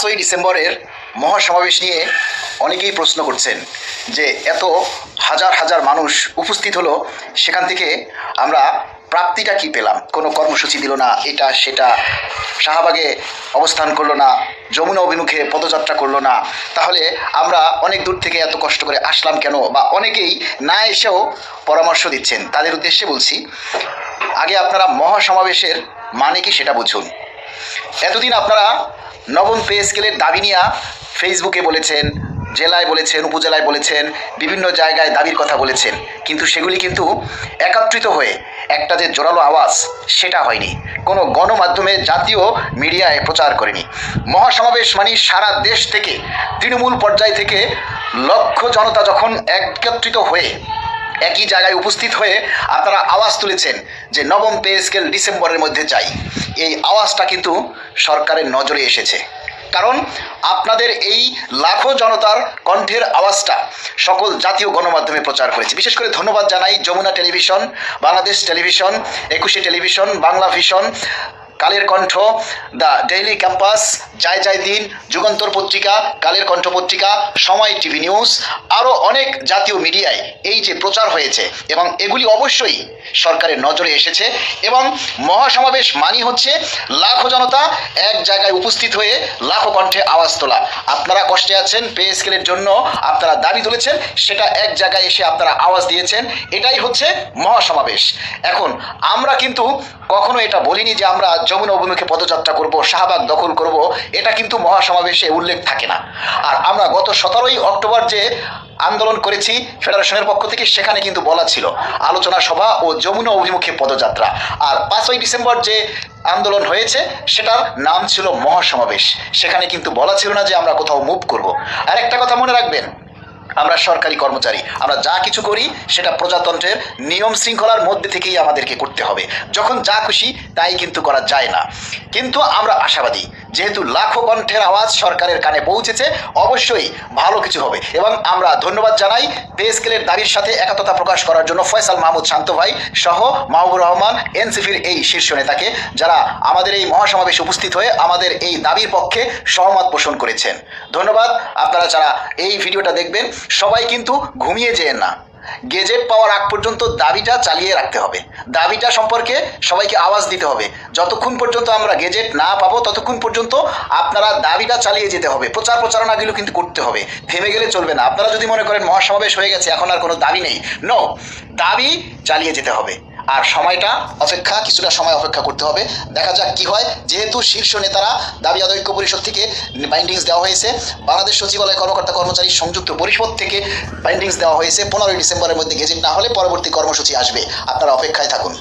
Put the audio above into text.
পাঁচই ডিসেম্বরের মহাসমাবেশ নিয়ে অনেকেই প্রশ্ন করছেন যে এত হাজার হাজার মানুষ উপস্থিত হলো সেখান থেকে আমরা প্রাপ্তিটা কি পেলাম? কোনো কর্মসূচি দিল না, এটা সেটা শাহবাগে অবস্থান করল না, যমুনা অভিমুখে পদযাত্রা করল না। তাহলে আমরা অনেক দূর থেকে এত কষ্ট করে আসলাম কেন? বা অনেকেই না এসেও পরামর্শ দিচ্ছেন। তাদের উদ্দেশ্যে বলছি, আগে আপনারা মহাসমাবেশের মানে কি সেটা বুঝুন। এতদিন আপনারা নবম পে স্কেলের দাবি নিয়ে ফেসবুকে বলেছেন, জেলায় বলেছেন, উপজেলায় বলেছেন, বিভিন্ন জায়গায় দাবির কথা বলেছেন। কিন্তু সেগুলি কিন্তু একত্রিত হয়ে একটা যে জোরালো আওয়াজ, সেটা হয়নি। কোনো গণমাধ্যমে জাতীয় মিডিয়ায় প্রচার করেনি। মহাসমাবেশ মানে সারা দেশ থেকে, তৃণমূল পর্যায় থেকে লক্ষ জনতা যখন একত্রিত হয়ে একই জায়গায় উপস্থিত হয়ে আপনারা আওয়াজ তুলেছেন যে নবম পে স্কেল ডিসেম্বরের মধ্যে চাই এই আওয়াজটা কিন্তু সরকারের নজরে এসেছে। কারণ আপনাদের এই লাখো জনতার কণ্ঠের আওয়াজটা সকল জাতীয় গণমাধ্যমে প্রচার করেছে বিশেষ করে ধন্যবাদ জানাই Jamuna television, Bangladesh television, Ekushey television, Bangla vision Kaler Kantho, the daily campus, Jai Jai Din, Jugantor পত্রিকা, কালের কণ্ঠ পত্রিকা, সময় টিভি নিউজ, আরও অনেক জাতীয় মিডিয়ায় এই যে প্রচার হয়েছে এবং এগুলি অবশ্যই সরকারের নজরে এসেছে এবং মহাসমাবেশ মানি হচ্ছে লাখো জনতা এক জায়গায় উপস্থিত হয়ে লাখো কণ্ঠে আওয়াজ তোলা। আপনারা কষ্টে আছেন, পে স্কেলের জন্য আপনারা দাবি তুলেছেন, সেটা এক জায়গায় এসে আপনারা আওয়াজ দিয়েছেন, এটাই হচ্ছে মহাসমাবেশ। এখন আমরা কিন্তু কখনো এটা বলিনি যে আমরা যমুনা অভিমুখে পদযাত্রা করব, শাহবাগ দখল করব, এটা কিন্তু মহাসমাবেশে উল্লেখ থাকে না। আর আমরা গত সতেরোই অক্টোবর যে আন্দোলন করেছি, ফেডারেশনের পক্ষ থেকে সেখানে কিন্তু বলা ছিল আলোচনা সভা ও যমুনা অভিমুখে পদযাত্রা। আর পাঁচই ডিসেম্বর যে আন্দোলন হয়েছে, সেটার নাম ছিল মহাসমাবেশ। সেখানে কিন্তু বলা ছিল না যে আমরা কোথাও মুভ করব। আর একটা কথা মনে রাখবেন আমরা সরকারি কর্মচারী। আমরা যা কিছু করি, সেটা প্রজাতন্ত্রের নিয়ম শৃঙ্খলার মধ্যে থেকেই আমাদেরকে করতে হবে। যখন যা খুশি, তাই কিন্তু করা যায় না। কিন্তু আমরা আশাবাদী। যেহেতু লাখো কণ্ঠের আওয়াজ সরকারের কানে পৌঁছেছে, অবশ্যই ভালো কিছু হবে। এবং আমরা ধন্যবাদ জানাই পে স্কেলের দাবির সাথে একাত্মতা প্রকাশ করার জন্য ফয়সাল মাহমুদ শান্ত ভাই সহ মাহবুর রহমান, এনসিপির এই শীর্ষ নেতাকে, যারা আমাদের এই মহাসমাবেশে উপস্থিত হয়ে আমাদের এই দাবির পক্ষে সহমত পোষণ করেছেন। ধন্যবাদ। আপনারা যারা এই ভিডিওটা দেখবেন, সবাই কিন্তু ঘুমিয়ে যেয়েন না। গেজেট পাওয়ার আগ পর্যন্ত দাবিটা চালিয়ে রাখতে হবে। দাবিটা সম্পর্কে সবাইকে আওয়াজ দিতে হবে। যতক্ষণ পর্যন্ত আমরা গেজেট না পাবো, ততক্ষণ পর্যন্ত আপনারা দাবিটা চালিয়ে যেতে হবে। প্রচার প্রচারণাগুলো কিন্তু করতে হবে। থেমে গেলে চলবে না। আপনারা যদি মনে করেন মহাসমাবেশ হয়ে গেছে, এখন আর কোনো দাবি নেই। নো দাবি চালিয়ে যেতে হবে। আর সময়টা অপেক্ষা, কিছুটা সময় অপেক্ষা করতে হবে। দেখা যাক কি হয়। যেহেতু শীর্ষ নেতারা দাবি আদৈক্য পরিষদ থেকে বাইন্ডিংস দেওয়া হয়েছে, বাংলাদেশ সচিবালয় কর্মকর্তা কর্মচারী সংযুক্ত পরিষদ থেকে বাইন্ডিংস দেওয়া হয়েছে। পনেরোই ডিসেম্বরের মধ্যে গেজেট না হলে পরবর্তী কর্মসূচি আসবে। আপনারা অপেক্ষায় থাকুন।